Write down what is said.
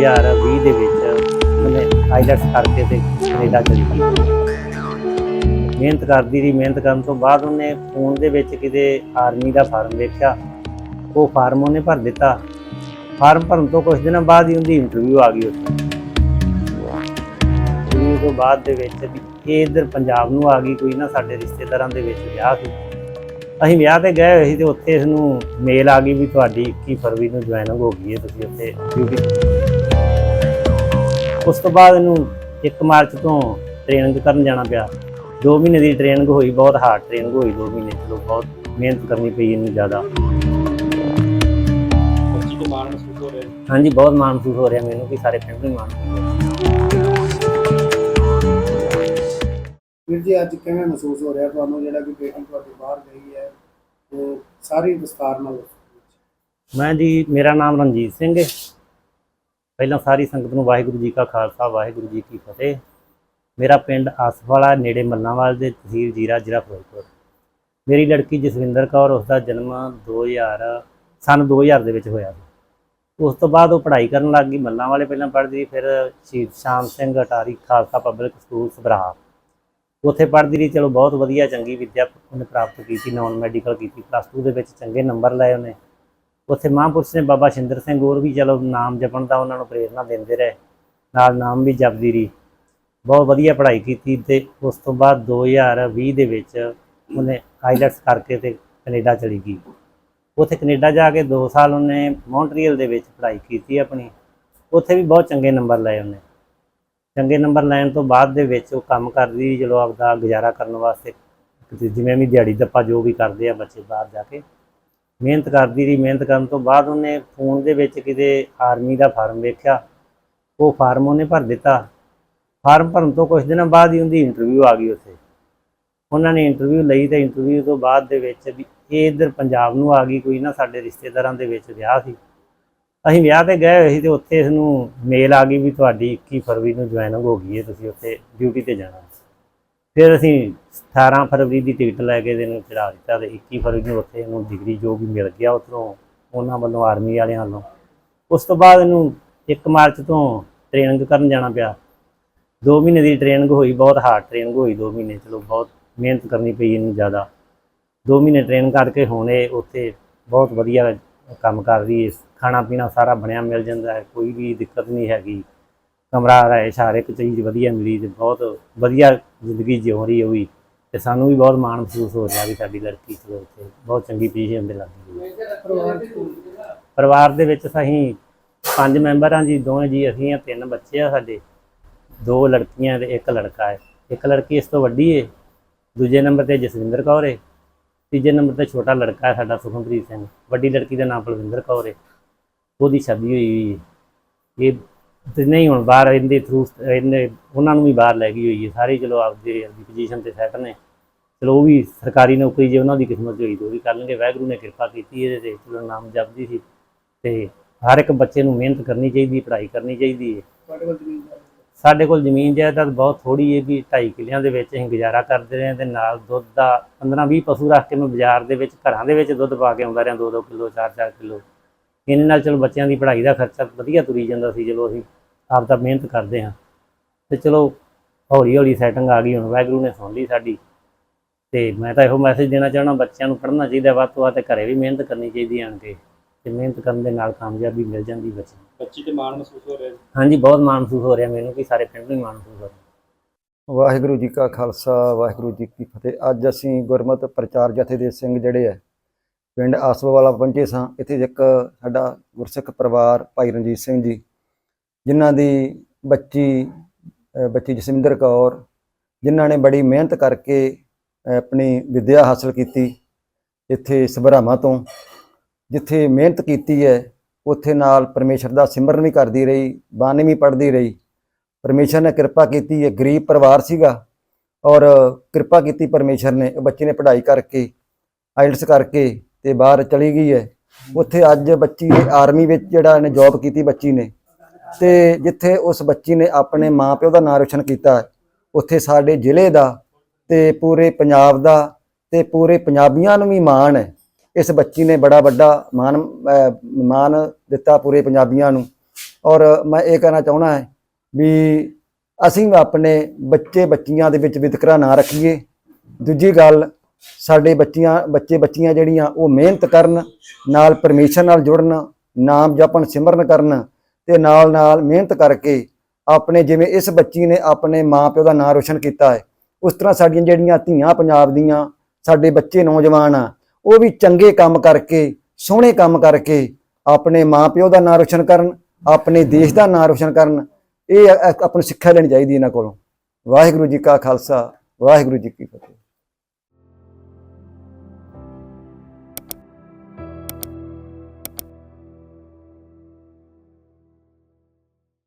2020 ਦੇ ਵਿੱਚ ਉਹਨੇ ਆਈਲੈਟਸ ਕਰਕੇ ਤੇ ਕੈਨੇਡਾ ਚਲੀ ਗਈ। ਮਿਹਨਤ ਕਰਦੀ ਰਹੀ। ਮਿਹਨਤ ਕਰਨ ਤੋਂ ਬਾਅਦ ਉਹਨੇ ਫੋਨ ਦੇ ਵਿੱਚ ਕਿਤੇ ਆਰਮੀ ਦਾ ਫਾਰਮ ਵੇਖਿਆ। ਉਹ ਫਾਰਮ ਉਹਨੇ ਭਰ ਦਿੱਤਾ। ਫਾਰਮ ਭਰਨ ਤੋਂ ਕੁਝ ਦਿਨਾਂ ਬਾਅਦ ਹੀ ਉਹਦੀ ਇੰਟਰਵਿਊ ਆ ਗਈ ਉੱਥੇ। ਇੰਟਰਵਿਊ ਤੋਂ ਬਾਅਦ ਦੇ ਵਿੱਚ ਇਹ ਇੱਧਰ ਪੰਜਾਬ ਨੂੰ ਆ ਗਈ। ਕੋਈ ਨਾ ਸਾਡੇ ਰਿਸ਼ਤੇਦਾਰਾਂ ਦੇ ਵਿੱਚ ਵਿਆਹ ਸੀ। ਅਸੀਂ ਵਿਆਹ ਤੇ ਗਏ ਹੋਏ ਸੀ ਤੇ ਉੱਥੇ ਇਸ ਨੂੰ ਮੇਲ ਆ ਗਈ ਵੀ ਤੁਹਾਡੀ 21 ਫਰਵਰੀ ਨੂੰ ਜੁਆਇਨਿੰਗ ਹੋ ਗਈ ਹੈ। ਤੁਸੀਂ ਉੱਥੇ ਡਿਊਟੀ ਉਸ ਤੋਂ ਬਾਅਦ ਇਹਨੂੰ 1 ਮਾਰਚ ਤੋਂ ਟ੍ਰੇਨਿੰਗ ਕਰਨ ਜਾਣਾ ਪਿਆ 2 ਮਹੀਨੇ ਦੀ ਟ੍ਰੇਨਿੰਗ ਹੋਈ ਬਹੁਤ ਹਾਰਡ ਟ੍ਰੇਨਿੰਗ ਹੋਈ 2 ਮਹੀਨੇ ਚਲੋ ਬਹੁਤ ਮਿਹਨਤ ਕਰਨੀ ਪਈ ਇਹਨੂੰ ਜ਼ਿਆਦਾ। ਹਾਂਜੀ ਬਹੁਤ ਮਾਣ ਮਹਿਸੂਸ ਹੋ ਰਿਹਾ ਮੈਨੂੰ ਕਿ ਸਾਰੇ ਪਿੰਡ ਨੂੰ ਮਾਣ ਮਹਿਸੂਸ ਹੋ ਰਿਹਾ। ਵੀਰ ਜੀ ਅੱਜ ਕਿਵੇਂ ਮਹਿਸੂਸ ਹੋ ਰਿਹਾ ਤੁਹਾਨੂੰ ਜਿਹੜਾ ਕਿ ਬੇਟੀ ਤੁਹਾਡੀ ਬਾਹਰ ਗਈ ਹੈ ਉਹ ਸਾਰੀ ਵਿਸਤਾਰ ਨਾਲ। ਮੈਂ ਜੀ ਮੇਰਾ ਨਾਮ ਰਣਜੀਤ ਸਿੰਘ ਹੈ ਪਹਿਲਾਂ ਸਾਰੀ ਸੰਗਤ ਨੂੰ ਵਾਹਿਗੁਰੂ ਜੀ ਕਾ ਖਾਲਸਾ, ਵਾਹਿਗੁਰੂ ਜੀ ਕੀ ਫਤਿਹ। ਮੇਰਾ ਪਿੰਡ ਆਸਫਾਲਾ ਨੇੜੇ ਮੱਲਾਂਵਾਲ ਦੇ ਤਹਿਸੀਲ ਜੀਰਾ, ਜ਼ਿਲ੍ਹਾ ਫਿਰੋਜ਼ਪੁਰ। ਮੇਰੀ ਲੜਕੀ ਜਸਵਿੰਦਰ ਕੌਰ ਉਸ ਦਾ ਜਨਮ 2000 ਸਨ 2000 ਦੇ ਵਿੱਚ ਹੋਇਆ ਸੀ। ਉਸ ਤੋਂ ਬਾਅਦ ਉਹ ਪੜ੍ਹਾਈ ਕਰਨ ਲੱਗ ਗਈ ਮੱਲਾਂ ਵਾਲੇ ਪਹਿਲਾਂ ਪੜ੍ਹਦੀ ਫਿਰ ਸ਼ਹੀਦ ਸ਼ਾਮ ਸਿੰਘ ਅਟਾਰੀ ਖਾਲਸਾ ਪਬਲਿਕ ਸਕੂਲ ਸਭਰਾ। ਉੱਥੇ ਪੜ੍ਹਦੀ ਰਹੀ, ਚਲੋ ਬਹੁਤ ਵਧੀਆ, ਚੰਗੀ ਵਿੱਦਿਆ ਉਹਨੇ ਪ੍ਰਾਪਤ ਕੀਤੀ ਨਾਨ ਮੈਡੀਕਲ ਕੀਤੀ ਪਲੱਸ 2 ਦੇ ਵਿੱਚ ਚੰਗੇ ਨੰਬਰ ਲਏ ਉਹਨੇ। ਉੱਥੇ ਮਹਾਂਪੁਰਸ਼ ਨੇ ਬਾਬਾ ਸ਼ਿੰਦਰ ਸਿੰਘ ਹੋਰ ਵੀ ਚਲੋ ਨਾਮ ਜਪਣ ਦਾ ਉਹਨਾਂ ਨੂੰ ਪ੍ਰੇਰਣਾ ਦਿੰਦੇ ਰਹੇ। ਨਾਲ ਨਾਮ ਵੀ ਜਪਦੀ ਰਹੀ। ਬਹੁਤ ਵਧੀਆ ਪੜ੍ਹਾਈ ਕੀਤੀ ਤੇ ਉਸ ਤੋਂ ਬਾਅਦ 2020 ਦੇ ਵਿੱਚ ਉਹਨੇ ਆਈਲੈਟਸ ਕਰਕੇ ਤੇ ਕੈਨੇਡਾ ਚਲੀ ਗਈ। ਉੱਥੇ ਕੈਨੇਡਾ ਜਾ ਕੇ 2 ਸਾਲ ਉਹਨੇ ਮੌਂਟਰੀਅਲ ਦੇ ਵਿੱਚ ਪੜ੍ਹਾਈ ਕੀਤੀ ਆਪਣੀ। ਉੱਥੇ ਵੀ ਬਹੁਤ ਚੰਗੇ ਨੰਬਰ ਲਏ ਉਹਨੇ। ਚੰਗੇ ਨੰਬਰ ਲੈਣ ਤੋਂ ਬਾਅਦ ਦੇ ਵਿੱਚ ਉਹ ਕੰਮ ਕਰਦੀ ਚਲੋ ਆਪਦਾ ਗੁਜ਼ਾਰਾ ਕਰਨ ਵਾਸਤੇ। ਜਿਵੇਂ ਵੀ ਦਿਹਾੜੀ ਦੱਪਾ ਜੋ ਵੀ ਕਰਦੇ ਆ ਬੱਚੇ ਬਾਹਰ ਜਾ ਕੇ। ਮਿਹਨਤ ਕਰਦੀ ਰਹੀ, ਮਿਹਨਤ ਕਰਨ ਤੋਂ ਬਾਅਦ ਉਹਨੇ ਫੋਨ ਦੇ ਵਿੱਚ ਕਿਤੇ ਆਰਮੀ ਦਾ ਫਾਰਮ ਵੇਖਿਆ। ਉਹ ਫਾਰਮ ਉਹਨੇ ਭਰ ਦਿੱਤਾ। ਫਾਰਮ ਭਰਨ ਤੋਂ ਕੁਝ ਦਿਨਾਂ ਬਾਅਦ ਹੀ ਉਹਦੀ ਇੰਟਰਵਿਊ ਆ ਗਈ ਉੱਥੇ। ਉਹਨਾਂ ਨੇ ਇੰਟਰਵਿਊ ਲਈ ਤੇ ਇੰਟਰਵਿਊ ਤੋਂ ਬਾਅਦ ਦੇ ਵਿੱਚ ਵੀ ਇਹ ਇੱਧਰ ਪੰਜਾਬ ਨੂੰ ਆ ਗਈ, ਕੋਈ ਨਾ ਸਾਡੇ ਰਿਸ਼ਤੇਦਾਰਾਂ ਦੇ ਵਿੱਚ ਵਿਆਹ ਸੀ। ਅਸੀਂ ਵਿਆਹ ਤੇ ਗਏ ਹੋਏ ਸੀ ਤੇ ਉੱਥੇ ਇਸ ਨੂੰ ਮੇਲ ਆ ਗਈ ਵੀ ਤੁਹਾਡੀ 21 ਫਰਵਰੀ ਨੂੰ ਜੁਆਇਨਿੰਗ ਹੋ ਗਈ ਹੈ, ਤੁਸੀਂ ਉੱਥੇ ਡਿਊਟੀ ਤੇ ਜਾਣਾ। ਫਿਰ ਅਸੀਂ 18 ਫਰਵਰੀ ਦੀ ਟਿਕਟ ਲੈ ਕੇ ਇਹਨੂੰ ਚੜਾ ਦਿੱਤਾ ਤੇ 21 ਫਰਵਰੀ ਨੂੰ ਉੱਥੇ ਇਹਨੂੰ ਡਿਗਰੀ ਜੋ ਵੀ ਮਿਲ ਗਿਆ ਉੱਧਰੋਂ ਉਹਨਾਂ ਵੱਲੋਂ ਆਰਮੀ ਵਾਲਿਆਂ ਵੱਲੋਂ। ਉਸ ਤੋਂ ਬਾਅਦ ਇਹਨੂੰ 1 ਮਾਰਚ ਤੋਂ ਟ੍ਰੇਨਿੰਗ ਕਰਨ ਜਾਣਾ ਪਿਆ। 2 ਮਹੀਨੇ ਦੀ ਟ੍ਰੇਨਿੰਗ ਹੋਈ, ਬਹੁਤ ਹਾਰਡ ਟ੍ਰੇਨਿੰਗ ਹੋਈ 2 ਮਹੀਨੇ, ਚਲੋ ਬਹੁਤ ਮਿਹਨਤ ਕਰਨੀ ਪਈ ਇਹਨੂੰ ਜ਼ਿਆਦਾ। 2 ਮਹੀਨੇ ਟ੍ਰੇਨ ਕਰਕੇ ਹੁਣ ਇਹ ਉੱਥੇ ਬਹੁਤ ਵਧੀਆ ਕੰਮ ਕਰ ਰਹੀ ਹੈ। ਖਾਣਾ ਪੀਣਾ ਸਾਰਾ ਬਣਿਆ, ਮਿਲ ਜਾਂਦਾ ਹੈ, ਕੋਈ ਵੀ ਦਿੱਕਤ ਨਹੀਂ ਹੈਗੀ। ਕਮਰਾ ਰਹਿਸ਼ ਹਰ ਇੱਕ ਚੀਜ਼ ਵਧੀਆ ਮਿਲੀ ਤੇ ਬਹੁਤ ਵਧੀਆ ਜ਼ਿੰਦਗੀ ਜਿਉ ਰਹੀ ਉਹ ਵੀ। ਤੇ ਸਾਨੂੰ ਵੀ ਬਹੁਤ ਮਾਣ ਮਹਿਸੂਸ ਹੋ ਰਿਹਾ ਵੀ ਸਾਡੀ ਲੜਕੀ ਚਲੋ ਉੱਥੇ ਬਹੁਤ ਚੰਗੀ ਪੋਜੀਸ਼ਨ ਤੇ ਲੱਗ ਗਈ ਪਰਿਵਾਰ ਪਰਿਵਾਰ ਦੇ ਵਿੱਚ ਅਸੀਂ ਪੰਜ ਮੈਂਬਰ ਹਾਂ ਜੀ, ਦੋਵੇਂ ਜੀ, ਅਸੀਂ ਆ, ਤਿੰਨ ਬੱਚੇ ਆ ਸਾਡੇ। ਦੋ ਲੜਕੀਆਂ ਤੇ ਇੱਕ ਲੜਕਾ ਹੈ। ਇੱਕ ਲੜਕੀ ਇਸ ਤੋਂ ਵੱਡੀ ਹੈ ਦੂਜੇ ਨੰਬਰ ਤੇ ਜਸਵਿੰਦਰ ਕੌਰ ਹੈ ਤੀਜੇ ਨੰਬਰ ਤੇ ਛੋਟਾ ਲੜਕਾ ਹੈ ਸਾਡਾ ਸੁਖਮਪ੍ਰੀਤ ਸਿੰਘ। ਵੱਡੀ ਲੜਕੀ ਦਾ ਨਾਮ ਬਲਵਿੰਦਰ ਕੌਰ ਹੈ ਉਹਦੀ ਸ਼ਾਦੀ ਹੋਈ ਹੋਈ ਹੈ ਇਹ ਤੇ ਨਹੀਂ ਹੁਣ ਬਾਹਰ ਇਹਦੇ ਥਰੂ ਇਹਨੇ ਉਹਨਾਂ ਨੂੰ ਵੀ ਬਾਹਰ ਲੈ ਗਈ ਹੋਈ ਹੈ ਸਾਰੇ ਚਲੋ ਆਪਦੇ ਆਪਦੀ ਪੋਜੀਸ਼ਨ ਤੇ ਸੈੱਟ ਨੇ। ਚਲੋ ਉਹ ਵੀ ਸਰਕਾਰੀ ਨੌਕਰੀ ਜੇ ਉਹਨਾਂ ਦੀ ਕਿਸਮਤ ਹੋਈ ਤਾਂ ਉਹ ਵੀ ਕਰ ਲੈਣਗੇ। ਵਾਹਿਗੁਰੂ ਨੇ ਕਿਰਪਾ ਕੀਤੀ ਇਹਦੇ ਤੇ ਚਲੋ ਨਾਮ ਜਪਦੀ ਸੀ। ਤੇ ਹਰ ਇੱਕ ਬੱਚੇ ਨੂੰ ਮਿਹਨਤ ਕਰਨੀ ਚਾਹੀਦੀ ਹੈ ਪੜ੍ਹਾਈ ਕਰਨੀ ਚਾਹੀਦੀ ਹੈ। ਤੁਹਾਡੇ ਕੋਲ ਜ਼ਮੀਨ ਜਾਇਦਾਦ ਸਾਡੇ ਕੋਲ ਜ਼ਮੀਨ ਜਾਇਦਾਦ ਬਹੁਤ ਥੋੜੀ ਹੈ ਵੀ 2.5 ਕਿੱਲਿਆਂ ਦੇ ਵਿੱਚ ਅਸੀਂ ਗੁਜ਼ਾਰਾ ਕਰਦੇ ਰਹੇ ਹਾਂ ਤੇ ਨਾਲ ਦੁੱਧ ਦਾ 15-20 ਪਸ਼ੂ ਰੱਖ ਕੇ ਮੈਂ ਬਾਜ਼ਾਰ ਦੇ ਵਿੱਚ ਘਰਾਂ ਦੇ ਵਿੱਚ ਦੁੱਧ ਪਾ ਕੇ ਆਉਂਦਾ ਰਿਹਾ 2-2 ਕਿਲੋ 4-4 ਕਿਲੋ। ਇਹਨੇ ਨਾਲ ਚਲੋ ਬੱਚਿਆਂ ਦੀ ਪੜ੍ਹਾਈ ਦਾ ਖਰਚਾ ਵਧੀਆ ਤੁਰੀ ਜਾਂਦਾ ਸੀ ਚਲੋ ਅਸੀਂ ਆਪ ਦਾ ਮਿਹਨਤ ਕਰਦੇ ਹਾਂ। ਤੇ ਚਲੋ ਹੌਲੀ ਹੌਲੀ ਸੈਟਿੰਗ ਆ ਗਈ ਹੁਣ ਵਾਹਿਗੁਰੂ ਨੇ ਸੁਣ ਲਈ ਸਾਡੀ। ਤੇ ਮੈਂ ਤਾਂ ਇਹੋ ਮੈਸੇਜ ਦੇਣਾ ਚਾਹਣਾ ਬੱਚਿਆਂ ਨੂੰ ਪੜ੍ਹਨਾ ਚਾਹੀਦਾ ਵੱਧ ਤੋਂ ਵੱਧ ਤੇ ਘਰੇ ਵੀ ਮਿਹਨਤ ਕਰਨੀ ਚਾਹੀਦੀ ਆਣ ਕੇ। ਤੇ ਮਿਹਨਤ ਕਰਨ ਦੇ ਨਾਲ ਕਾਮਯਾਬੀ ਮਿਲ ਜਾਂਦੀ ਬੱਚੇ ਨੂੰ। ਬੱਚੀ ਤੇ ਮਾਣ ਮਹਿਸੂਸ ਹੋ ਰਿਹਾ ਹੈ। ਹਾਂਜੀ ਬਹੁਤ ਮਾਣ ਮਹਿਸੂਸ ਹੋ ਰਿਹਾ ਮੈਨੂੰ ਕਿ ਸਾਰੇ ਪਿੰਡ ਨੂੰ ਮਾਣ ਮਹਿਸੂਸ ਹੋ ਰਿਹਾ। ਵਾਹਿਗੁਰੂ ਜੀ ਕਾ ਖਾਲਸਾ ਵਾਹਿਗੁਰੂ ਜੀ ਕੀ ਫਤਿਹ। ਅੱਜ ਅਸੀਂ ਗੁਰਮਤਿ ਪ੍ਰਚਾਰ ਜਥੇ ਦੇ ਸਿੰਘ ਜਿਹੜੇ ਆ ਪਿੰਡ ਆਸਵਾਵਾਲਾ ਪਹੁੰਚੇ ਸਾਂ। ਇੱਥੇ ਇੱਕ ਸਾਡਾ ਗੁਰਸਿੱਖ ਪਰਿਵਾਰ ਭਾਈ ਰਣਜੀਤ ਸਿੰਘ ਜੀ ਜਿਨ੍ਹਾਂ ਦੀ ਬੱਚੀ ਬੱਚੀ ਜਸਵਿੰਦਰ ਕੌਰ, ਜਿਨ੍ਹਾਂ ਨੇ ਬੜੀ ਮਿਹਨਤ ਕਰਕੇ ਆਪਣੀ ਵਿੱਦਿਆ ਹਾਸਲ ਕੀਤੀ ਇੱਥੇ ਸਭਰਾਵਾਂ ਤੋਂ। ਜਿੱਥੇ ਮਿਹਨਤ ਕੀਤੀ ਹੈ, ਉੱਥੇ ਨਾਲ ਪਰਮੇਸ਼ਰ ਦਾ ਸਿਮਰਨ ਵੀ ਕਰਦੀ ਰਹੀ, ਬਾਣੀ ਵੀ ਪੜ੍ਹਦੀ ਰਹੀ। ਪਰਮੇਸ਼ਰ ਨੇ ਕਿਰਪਾ ਕੀਤੀ ਹੈ ਗਰੀਬ ਪਰਿਵਾਰ ਸੀਗਾ ਔਰ ਕਿਰਪਾ ਕੀਤੀ ਪਰਮੇਸ਼ਰ ਨੇ, ਉਹ ਬੱਚੇ ਨੇ ਪੜ੍ਹਾਈ ਕਰਕੇ ਆਇਲਟਸ ਕਰਕੇ ਤੇ ਬਾਹਰ ਚਲੀ ਗਈ ਹੈ। ਉੱਥੇ ਅੱਜ ਬੱਚੀ ਆਰਮੀ ਵਿੱਚ ਜਿਹੜਾ ਇਹਨੇ ਜੌਬ ਕੀਤੀ ਬੱਚੀ ਨੇ ਤੇ ਜਿੱਥੇ ਉਸ ਬੱਚੀ ਨੇ ਆਪਣੇ ਮਾਪਿਓ ਦਾ ਨਾਂ ਰੋਸ਼ਨ ਕੀਤਾ, ਉੱਥੇ ਸਾਡੇ ਜ਼ਿਲ੍ਹੇ ਦਾ ਤੇ ਪੂਰੇ ਪੰਜਾਬ ਦਾ ਤੇ ਪੂਰੇ ਪੰਜਾਬੀਆਂ ਨੂੰ ਵੀ ਮਾਣ ਹੈ। ਇਸ ਬੱਚੀ ਨੇ ਬੜਾ ਵੱਡਾ ਮਾਣ, ਅਹ, ਮਾਣ ਦਿੱਤਾ ਪੂਰੇ ਪੰਜਾਬੀਆਂ ਨੂੰ। ਔਰ ਮੈਂ ਇਹ ਕਹਿਣਾ ਚਾਹੁੰਦਾ ਹੈ ਵੀ ਅਸੀਂ ਆਪਣੇ ਬੱਚੇ ਬੱਚੀਆਂ ਦੇ ਵਿੱਚ ਵਿਤਕਰਾ ਨਾ ਰੱਖੀਏ। ਦੂਜੀ ਗੱਲ, ਸਾਡੇ ਬੱਚੀਆਂ, ਬੱਚੇ ਬੱਚੀਆਂ ਜਿਹੜੀਆਂ ਉਹ ਮਿਹਨਤ ਕਰਨ, ਨਾਲ ਪਰਮੇਸ਼ਰ ਨਾਲ ਜੁੜਨ, ਨਾਮ ਜਪਣ, ਸਿਮਰਨ ਕਰਨ ਤੇ ਨਾਲ ਨਾਲ ਮਿਹਨਤ ਕਰਕੇ ਆਪਣੇ ਜਿਵੇਂ ਇਸ ਬੱਚੀ ਨੇ ਆਪਣੇ ਮਾਪਿਓ ਦਾ ਨਾਂ ਰੋਸ਼ਨ ਕੀਤਾ ਹੈ, ਉਸ ਤਰ੍ਹਾਂ ਸਾਡੀਆਂ ਜਿਹੜੀਆਂ ਧੀਆਂ ਪੰਜਾਬ ਦੀਆਂ, ਸਾਡੇ ਬੱਚੇ ਨੌਜਵਾਨ ਆ, ਉਹ ਵੀ ਚੰਗੇ ਕੰਮ ਕਰਕੇ, ਸੋਹਣੇ ਕੰਮ ਕਰਕੇ ਆਪਣੇ ਮਾਪਿਓ ਦਾ ਨਾਂ ਰੋਸ਼ਨ ਕਰਨ, ਆਪਣੇ ਦੇਸ਼ ਦਾ ਨਾਂ ਰੋਸ਼ਨ ਕਰਨ, ਇਹ ਆਪਣੀ ਸਿੱਖਿਆ ਲੈਣੀ ਚਾਹੀਦੀ ਇਹਨਾਂ ਕੋਲੋਂ। ਵਾਹਿਗੁਰੂ ਜੀ ਕਾ ਖਾਲਸਾ, ਵਾਹਿਗੁਰੂ ਜੀ ਕੀ ਫਤਿਹ।